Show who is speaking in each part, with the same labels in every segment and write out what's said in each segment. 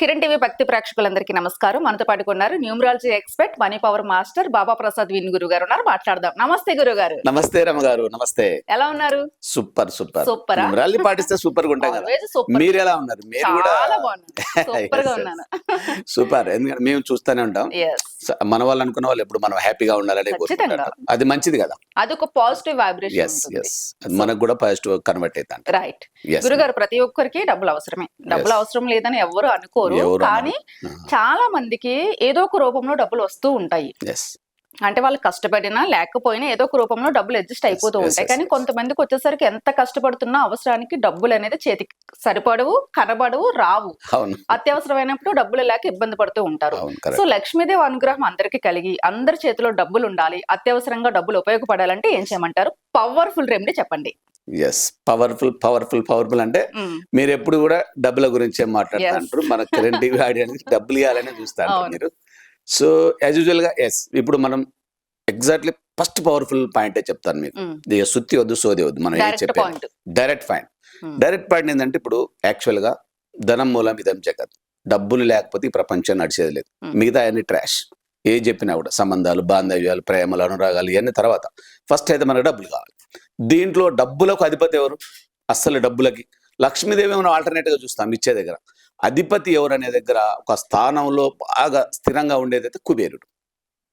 Speaker 1: Kiran TV భక్తి ప్రేక్షకులందరికీ నమస్కారం. మనతో పాటు ఉన్నారు numerology expert money power master Baba Prasad win గురువు గారు ఉన్నారు. మాట్లాడదాం. నమస్తే గురువు గారు
Speaker 2: నమస్తే రమ గారు. నమస్తే.
Speaker 1: ఎలా ఉన్నారు?
Speaker 2: Super super.
Speaker 1: సూపరా?
Speaker 2: న్యూమరాలజీ పాటిస్తే సూపర్గా ఉంటాం. మీరు ఎలా ఉన్నారు? మీరు కూడా సూపర్గా.
Speaker 1: ఉన్నాను.
Speaker 2: సూపర్. ఎందుకంటే మేము చూస్తూనే ఉంటాం. మన వాళ్ళు అనుకున్న వాళ్ళు ఎప్పుడు మనం హ్యాపీగా ఉండాలని అది మంచిది కదా.
Speaker 1: అది ఒక పాజిటివ్ వైబ్రేషన్
Speaker 2: ఎస్ ఎస్ అది మనకు కూడా పాజిటివ్ కన్వర్ట్ అవుతాంట
Speaker 1: రైట్ గురుగారు ప్రతి ఒక్కరికి డబ్బులు అవసరమే. డబ్బులు అవసరం లేదని ఎవరు అనుకోరు.
Speaker 2: ఎవరు?
Speaker 1: కానీ చాలా మందికి ఏదో ఒక రూపంలో డబ్బులు వస్తూ ఉంటాయి. అంటే వాళ్ళు కష్టపడినా లేకపోయినా ఏదో ఒక రూపంలో డబ్బులు అడ్జస్ట్ అయిపోతూ ఉంటాయి. కానీ. కొంతమందికి వచ్చేసరికి ఎంత కష్టపడుతున్నా అవసరానికి డబ్బులు అనేది చేతికి సరిపడవు కనబడవు రావు. అత్యవసరమైనప్పుడు డబ్బులు లేక ఇబ్బంది పడుతూ ఉంటారు. సో లక్ష్మీదేవి అనుగ్రహం అందరికి కలిగి అందరి చేతిలో డబ్బులు ఉండాలి. అత్యవసరంగా డబ్బులు ఉపయోగపడాలంటే ఏం చేయమంటారు? పవర్ఫుల్ రెమెడీ చెప్పండి.
Speaker 2: ఎస్ పవర్ఫుల్ పవర్ఫుల్ పవర్ఫుల్ అంటే మీరు ఎప్పుడు కూడా డబ్బుల గురించే. మాట్లాడుతుంటారు మన కరెంట్ ఆడియన్స్ డబ్బులు ఇవ్వాలని చూస్తారు. మీరు. సో యాజ్ యూజువల్గా ఎస్ ఇప్పుడు మనం ఎగ్జాక్ట్లీ ఫస్ట్ పవర్ఫుల్ పాయింటే చెప్తాను మీకు. సుత్తి వద్దు సోది వద్దు. మనం ఏం
Speaker 1: point
Speaker 2: direct point. Direct point ఏంటంటే ఇప్పుడు యాక్చువల్గా ధనం మూలం ఇదం జగత్. డబ్బులు లేకపోతే ఈ ప్రపంచం నడిచేది లేదు. మిగతా అన్ని ట్రాష్ ఏ చెప్పినా కూడా సంబంధాలు బాంధవ్యాలు ప్రేమలు అనురాగాలు ఇవన్నీ తర్వాత. ఫస్ట్ అయితే మనకు డబ్బులు కావాలి. దీంట్లో డబ్బులకు అధిపతి ఎవరు? అస్సలు డబ్బులకి. లక్ష్మీదేవి మనం ఆల్టర్నేట్గా చూస్తాం ఇచ్చే దగ్గర. అధిపతి ఎవరు అనే దగ్గర ఒక స్థానంలో బాగా స్థిరంగా ఉండేది అయితే కుబేరుడు.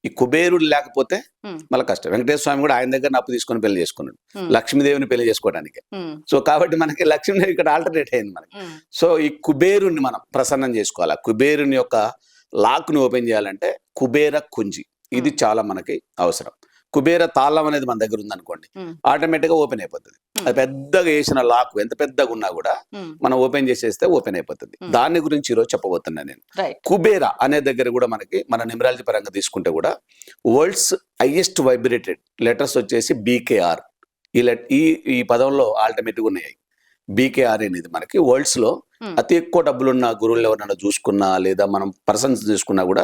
Speaker 2: ఈ కుబేరుడు లేకపోతే. మళ్ళీ కష్టం. వెంకటేశ్వర స్వామి కూడా ఆయన దగ్గర అప్పు తీసుకొని పెళ్ళి చేసుకున్నాడు. లక్ష్మీదేవిని పెళ్ళి చేసుకోవడానికి. సో కాబట్టి మనకి లక్ష్మీదేవి ఇక్కడ ఆల్టర్నేట్ అయింది మనకి. సో ఈ కుబేరుని మనం ప్రసన్నం చేసుకోవాలి. కుబేరుని యొక్క లాక్ను ఓపెన్ చేయాలంటే కుబేర కుంజి. ఇది చాలా మనకి అవసరం. కుబేర తాళం అనేది మన దగ్గర ఉందనుకోండి ఆటోమేటిక్గా ఓపెన్ అయిపోతుంది. అది పెద్దగా వేసిన లాక్ ఎంత పెద్దగా ఉన్నా కూడా మనం ఓపెన్ చేసేస్తే ఓపెన్ అయిపోతుంది. దాని గురించి ఈరోజు చెప్పబోతున్నాను నేను. కుబేర అనే దగ్గర కూడా మనకి మన నిమరాలజీ పరంగా తీసుకుంటే కూడా వరల్డ్స్ హైయెస్ట్ వైబ్రేటెడ్ లెటర్స్ వచ్చేసి బీకేఆర్. ఈ ఈ ఈ పదంలో ఆల్టర్నేటివ్ ఉన్నాయి. బీకేఆర్ అనేది మనకి
Speaker 1: వరల్డ్స్లో.
Speaker 2: అతి ఎక్కువ డబ్బులున్న గురువులు ఎవరైనా చూసుకున్నా లేదా మనం పర్సన్స్ చూసుకున్నా కూడా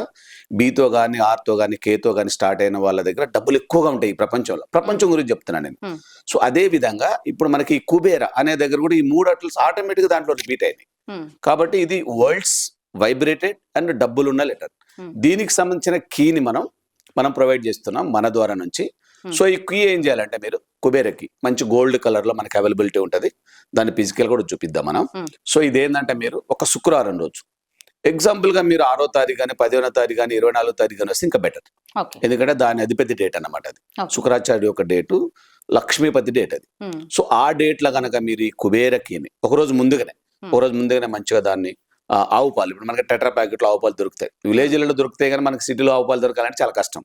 Speaker 2: బీతో కానీ ఆర్తో కానీ కేతో కానీ స్టార్ట్ అయిన వాళ్ళ దగ్గర డబ్బులు ఎక్కువగా ఉంటాయి ఈ ప్రపంచంలో ప్రపంచం గురించి చెప్తున్నాను నేను. సో అదే విధంగా ఇప్పుడు మనకి కుబేర అనే దగ్గర కూడా ఈ మూడు అట్లస్ ఆటోమేటిక్ దాంట్లో రిపీట్ అయినాయి
Speaker 1: ఉమ్,
Speaker 2: కాబట్టి ఇది వరల్డ్స్ వైబ్రేటెడ్ అండ్ డబ్బులున్న లెటర్. దీనికి సంబంధించిన కీని మనం మనం ప్రొవైడ్ చేస్తున్నాం మన ద్వారా నుంచి. సో ఈ కీ ఏం చేయాలంటే మీరు కుబేర కీ మంచి గోల్డ్ కలర్లో మనకి అవైలబిలిటీ ఉంటుంది. దాన్ని ఫిజికల్ కూడా చూపిద్దాం మనం. సో ఇదేంటంటే మీరు ఒక శుక్రవారం రోజు. ఎగ్జాంపుల్గా మీరు ఆరో తారీఖు కానీ పదిహేనో తారీఖు కానీ ఇరవై నాలుగో తారీఖు కానీ వస్తే ఇంకా బెటర్. ఎందుకంటే దాని అధిపతి డేట్ అన్నమాట అది. శుక్రాచార్య యొక్క డేటు లక్ష్మీపతి డేట్ అది. సో ఆ డేట్లో కనుక మీరు ఈ కుబేర కీని ఒక రోజు ముందుగానే
Speaker 1: Hmm.
Speaker 2: ఒక రోజు ముందుగానే మంచిగా దాన్ని ఆవు పాలు. ఇప్పుడు మనకి టెట్రా ప్యాకెట్లో ఆవు పాలు దొరుకుతాయి. విలేజ్లలో దొరుకుతాయి కానీ మనకి సిటీలో ఆవు పాలు దొరకాలంటే చాలా కష్టం.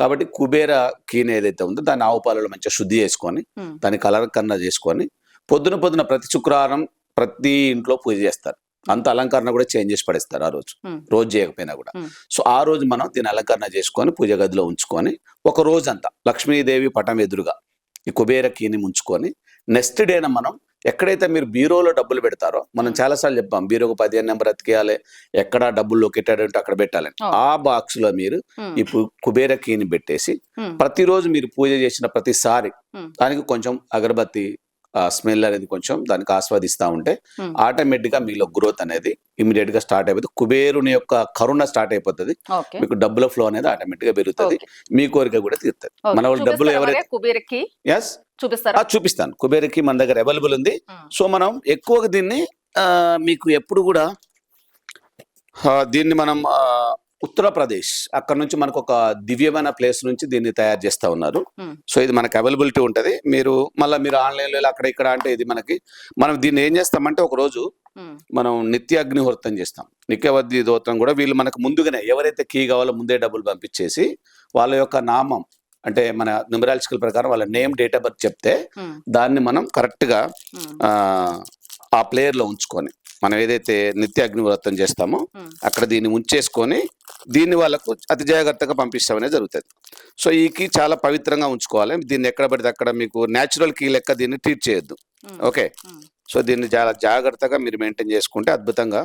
Speaker 2: కాబట్టి కుబేర కీని ఏదైతే ఉందో దాన్ని ఆవు పాలలో మంచిగా శుద్ధి చేసుకొని దాన్ని కలర్ కన్నా చేసుకొని పొద్దున పొద్దున ప్రతి శుక్రవారం ప్రతి ఇంట్లో పూజ చేస్తారు. అంత అలంకరణ కూడా చేంజ్ చేసి పడేస్తారు ఆ రోజు. రోజు చేయకపోయినా కూడా. సో ఆ రోజు మనం దీన్ని అలంకరణ చేసుకొని పూజ గదిలో ఉంచుకొని ఒక రోజంతా లక్ష్మీదేవి పటం ఎదురుగా ఈ కుబేర కీని ఉంచుకొని నెక్స్ట్ డేన మనం ఎక్కడైతే మీరు బీరోలో డబ్బులు పెడతారో మనం. చాలాసార్లు చెప్పాం బీరోకు పదిహేను నెంబర్ ఎత్తికేయాలి ఎక్కడ డబ్బులు లొకేటెడ్ ఉంటే అక్కడ పెట్టాలని
Speaker 1: Oh.
Speaker 2: ఆ బాక్స్లో మీరు పు- కుబేర కీని పెట్టేసి ప్రతిరోజు మీరు పూజ చేసిన ప్రతిసారి. దానికి కొంచెం అగరబత్తి స్మెల్ అనేది కొంచెం దానికి ఆస్వాదిస్తూ ఉంటే
Speaker 1: ఉమ్,
Speaker 2: ఆటోమేటిక్గా మీలో గ్రోత్ అనేది ఇమీడియట్గా స్టార్ట్ అయిపోతుంది. కుబేరుని యొక్క కరుణ స్టార్ట్ అయిపోతుంది. మీకు డబ్బుల ఫ్లో అనేది ఆటోమేటిక్గా పెరుగుతుంది. మీ కోరిక కూడా తీరుతుంది. మన వాళ్ళు డబ్బులు ఎవరైతే
Speaker 1: మరి కుబేరకి?
Speaker 2: ఎస్
Speaker 1: చూపిస్తారా?
Speaker 2: చూపిస్తాను. కుబేరకి మన దగ్గర అవైలబుల్ ఉంది. సో మనం ఎక్కువగా దీన్ని మీకు ఎప్పుడు కూడా దీన్ని మనం ఉత్తరప్రదేశ్ అక్కడ నుంచి మనకు ఒక దివ్యమైన ప్లేస్ నుంచి దీన్ని తయారు చేస్తా ఉన్నారు. సో ఇది మనకి అవైలబిలిటీ ఉంటుంది. మీరు మళ్ళీ మీరు ఆన్లైన్లో అక్కడ ఇక్కడ అంటే ఇది మనకి మనం దీన్ని ఏం చేస్తామంటే ఒక రోజు మనం నిత్య అగ్నిహోత్రం చేస్తాం. నిత్యవద్ది దోత్రం కూడా వీళ్ళు మనకు ముందుగానే ఎవరైతే కీ కావాలో ముందే డబ్బులు పంపించేసి వాళ్ళ యొక్క నామం అంటే మన న్యూమరాలజికల్ ప్రకారం వాళ్ళ నేమ్ డేట్ ఆఫ్ బర్త్ చెప్తే దాన్ని మనం కరెక్ట్గా ఆ ప్లేయర్లో ఉంచుకొని మనం ఏదైతే నిత్య అగ్నివ్రతం చేస్తామో అక్కడ దీన్ని ఉంచేసుకొని దీన్ని వాళ్ళకు అతి జాగ్రత్తగా పంపిస్తాం అనేది జరుగుతుంది. సో ఈ కీ చాలా పవిత్రంగా ఉంచుకోవాలి. దీన్ని ఎక్కడ పడితే అక్కడ మీకు న్యాచురల్ కీ లెక్క దీన్ని ట్రీట్ చేయొద్దు. ఓకే? సో దీన్ని చాలా జాగ్రత్తగా మీరు మెయింటైన్ చేసుకుంటే అద్భుతంగా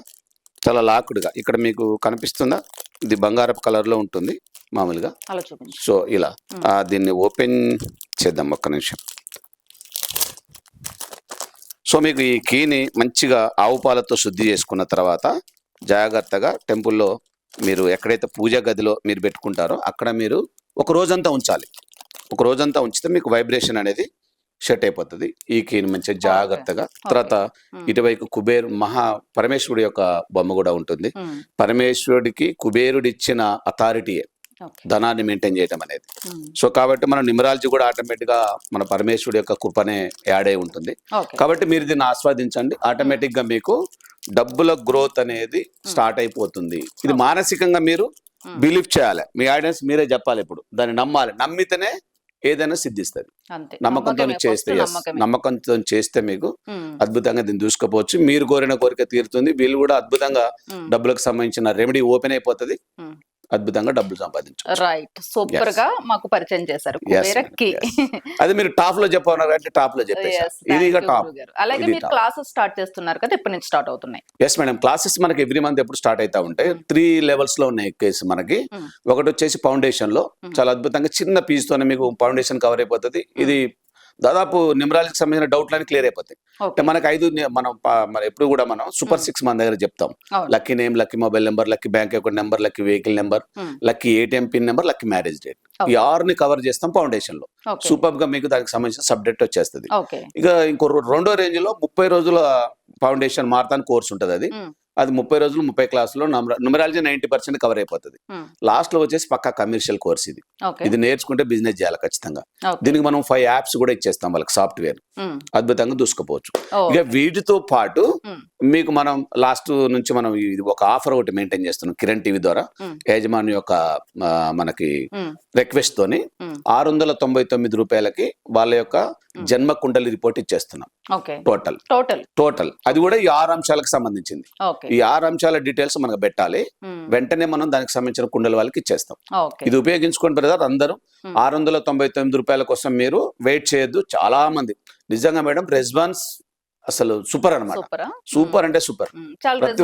Speaker 2: చాలా లాక్డ్గా. ఇక్కడ మీకు కనిపిస్తుందా? ఇది బంగారపు కలర్లో ఉంటుంది మామూలుగా. సో ఇలా. దీన్ని ఓపెన్ చేద్దాం ఒక్క నిమిషం. సో మీకు ఈ కీని మంచిగా ఆవు పాలతో శుద్ధి చేసుకున్న తర్వాత జాగ్రత్తగా టెంపుల్లో మీరు ఎక్కడైతే పూజ గదిలో మీరు పెట్టుకుంటారో అక్కడ మీరు ఒక రోజంతా ఉంచాలి. ఒక రోజంతా ఉంచితే మీకు వైబ్రేషన్ అనేది సెట్ అయిపోతుంది. ఈ కీని మంచిగా జాగ్రత్తగా. తర్వాత ఇటువైపు కుబేర్ మహా పరమేశ్వరుడి యొక్క బొమ్మ కూడా ఉంటుంది. పరమేశ్వరుడికి కుబేరుడు ఇచ్చిన అథారిటీయే. ధనాన్ని మెయింటైన్ చేయడం అనేది. సో కాబట్టి మన నిమరాలజీ కూడా ఆటోమేటిక్గా మన పరమేశ్వరుడి యొక్క కృపనే యాడ్ అయి ఉంటుంది. కాబట్టి మీరు దీన్ని ఆస్వాదించండి. ఆటోమేటిక్గా మీకు డబ్బుల గ్రోత్ అనేది స్టార్ట్ అయిపోతుంది. ఇది మానసికంగా మీరు
Speaker 1: Hmm.
Speaker 2: బిలీవ్ చేయాలి. మీ ఆడియన్స్ మీరే చెప్పాలి ఇప్పుడు. దాన్ని నమ్మాలి. నమ్మితేనే ఏదైనా సిద్ధిస్తుంది. నమ్మకంతో చేస్తే. నమ్మకంతో చేస్తే మీకు అద్భుతంగా దీన్ని చూసుకోవచ్చు మీరు కోరిన కోరిక తీరుతుంది. వీళ్ళు కూడా అద్భుతంగా డబ్బులకు సంబంధించిన రెమెడీ ఓపెన్ అయిపోతుంది.
Speaker 1: Hmm.
Speaker 2: అద్భుతంగా డబ్బులు సంపాదించవచ్చు.
Speaker 1: Right super. గా మాకు పరిచయం చేశారు
Speaker 2: అది మీరు టాప్లో చెప్పన్నారు అంటే టాప్లో చెప్పేసి ఇది టాప్.
Speaker 1: అలాగే మీరు. క్లాసెస్ స్టార్ట్ చేస్తున్నారు కదా ఎప్పటి నుంచి స్టార్ట్ అవుతున్నాయి.
Speaker 2: ఎస్ మేడం క్లాసెస్ మనకి ఎవ్రీ మంత్ ఎప్పుడు స్టార్ట్ అవుతా ఉంటాయి. త్రీ లెవెల్స్లో ఉన్నాయి కేసు మనకి.
Speaker 1: Mm.
Speaker 2: ఒకటి వచ్చేసి ఫౌండేషన్లో.
Speaker 1: Mm.
Speaker 2: చాలా అద్భుతంగా చిన్న పీస్ తోనే మీకు ఫౌండేషన్ కవర్ అయిపోతుంది. ఇది దాదాపు నిమరాలజీకి సంబంధించిన డౌట్లన్నీ క్లియర్ అయిపోతాయి అంటే మనకి ఐదు మనం ఎప్పుడు కూడా మనం సూపర్. సిక్స్ మన దగ్గర చెప్తాం. Lucky name lucky mobile number lucky bank account number lucky vehicle number. Lucky ATM pin number lucky marriage date ఈ. ఆరుని కవర్ చేస్తాం ఫౌండేషన్లో సూపర్గా మీకు దానికి సంబంధించిన సబ్జెక్ట్ వచ్చేస్తుంది ఇక ఇంకో రెండో రేంజ్లో ముప్పై రోజుల ఫౌండేషన్ మారతాన్ కోర్స్ ఉంటుంది అది
Speaker 1: Mm.
Speaker 2: అది ముప్పై రోజులు ముప్పై క్లాసులో న్యూమరాలజీ నైన్టీ పర్సెంట్ కవర్ అయిపోతుంది. లాస్ట్లో వచ్చేసి పక్కా కమర్షియల్ కోర్స్ ఇది. ఇది నేర్చుకుంటే బిజినెస్ చేయాలి ఖచ్చితంగా. దీనికి మనం ఫైవ్ యాప్స్ కూడా ఇచ్చేస్తాం వాళ్ళకి సాఫ్ట్వేర్ అద్భుతంగా దూసుకోపోవచ్చు. ఇక వీటితో పాటు. మీకు మనం లాస్ట్ నుంచి మనం ఇది ఒక ఆఫర్ ఒకటి మెయింటైన్ చేస్తున్నాం కిరణ్ టీవీ ద్వారా. యజమాని యొక్క మనకి రిక్వెస్ట్ తోని. ఆరు వందల తొంభై తొమ్మిది రూపాయలకి వాళ్ళ యొక్క. జన్మ కుండలి రిపోర్ట్ ఇచ్చేస్తున్నాం. టోటల్.
Speaker 1: టోటల్.
Speaker 2: టోటల్. అది కూడా ఈ ఆరు అంశాలకు సంబంధించింది. ఈ ఆరు అంశాల డీటెయిల్స్ మనకు పెట్టాలి. వెంటనే మనం దానికి సంబంధించిన కుండల వాళ్ళకి ఇచ్చేస్తాం. ఇది ఉపయోగించుకోండి బ్రదర్ అందరూ. ఆరు వందల తొంభై తొమ్మిది రూపాయల కోసం మీరు వెయిట్ చేయొద్దు. చాలా మంది. నిజంగా మేడం రెస్పాన్స్ అసలు సూపర్ అన్నమాట.
Speaker 1: సూపరా?
Speaker 2: అంటే సూపర్. ప్రతి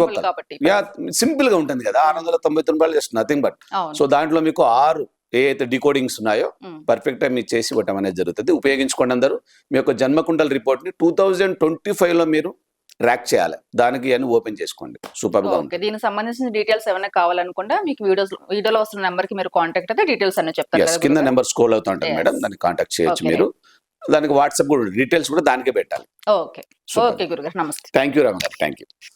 Speaker 2: యా సింపుల్గా ఉంటుంది కదా. ఆరు వందల తొంభై తొమ్మిది రూపాయలు జస్ట్ నథింగ్ బట్. సో దాంట్లో మీకు ఆరు ఏ అయితే డికోడింగ్స్ ఉన్నాయో
Speaker 1: ఉమ్,
Speaker 2: పర్ఫెక్ట్గా మీరు చేసి ఇవ్వటం అనేది జరుగుతుంది. ఉపయోగించుకోండి అందరూ. మీ యొక్క జన్మకుండల రిపోర్ట్ని టూ థౌజండ్ ట్వంటీ ఫైవ్లో మీరు ట్రాక్ చేయాలి. దానికి అని ఓపెన్ చేసుకోండి.
Speaker 1: సూపర్గా
Speaker 2: ఉంటుంది.
Speaker 1: దీనికి సంబంధించిన డీటెయిల్స్ ఏమైనా కావాలనుకుంటే మీకు వీడియోస్ వీడియోలో వస్తున్న నెంబర్కి మీరు కాంటాక్ట్ అయితే డీటెయిల్స్ అన్ని చెప్తారు కదా?
Speaker 2: నెంబర్ స్కోల్ అవుతూ
Speaker 1: Yes.
Speaker 2: మేడం. దాన్ని కాంటాక్ట్ చేయొచ్చు. మీరు. దానికి వాట్సాప్ కూడా డీటెయిల్స్ కూడా దానికే పెట్టాలి.
Speaker 1: ఓకే. ఓకే గురుగారు నమస్తే.
Speaker 2: థ్యాంక్ యూ రామ్ గారు థ్యాంక్ యూ